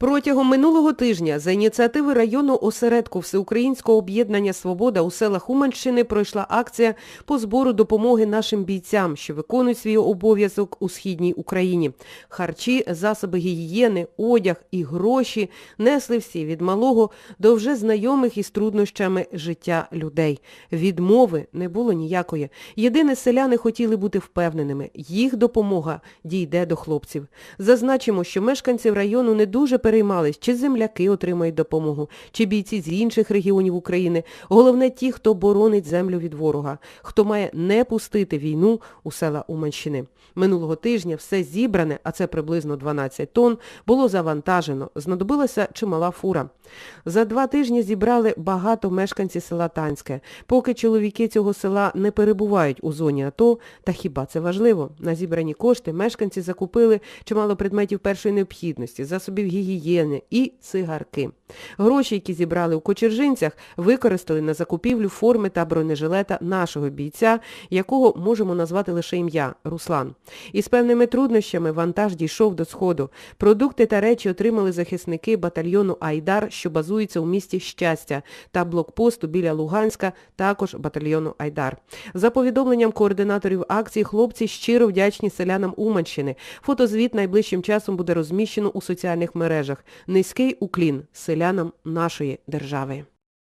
Протягом минулого тижня за ініціативи району осередку Всеукраїнського об'єднання «Свобода» у селах Уманщини пройшла акція по збору допомоги нашим бійцям, що виконують свій обов'язок у Східній Україні. Харчі, засоби гігієни, одяг і гроші несли всі від малого до вже знайомих із труднощами життя людей. Відмови не було ніякої. Єдине, селяни хотіли бути впевненими, їх допомога дійде до хлопців. Зазначимо, що мешканців району не дуже переймались, чи земляки отримають допомогу, чи бійці з інших регіонів України. Головне ті, хто боронить землю від ворога, хто має не пустити війну у села Уманщини. Минулого тижня все зібране, а це приблизно 12 тонн, було завантажено. Знадобилася чимала фура. За два тижні зібрали багато мешканців села Танське. Поки чоловіки цього села не перебувають у зоні АТО, та хіба це важливо? На зібрані кошти мешканці закупили чимало предметів першої необхідності, засобів гігієни і цигарки. Гроші, які зібрали у Кочержинцях, використали на закупівлю форми та бронежилета нашого бійця, якого можемо назвати лише ім'я – Руслан. Із певними труднощами вантаж дійшов до Сходу. Продукти та речі отримали захисники батальйону Айдар, що базується у місті Щастя, та блокпосту біля Луганська, також батальйону Айдар. За повідомленням координаторів акції, хлопці щиро вдячні селянам Уманщини. Фотозвіт найближчим часом буде розміщено у соціальних мережах. Низький уклін селянам нашої держави.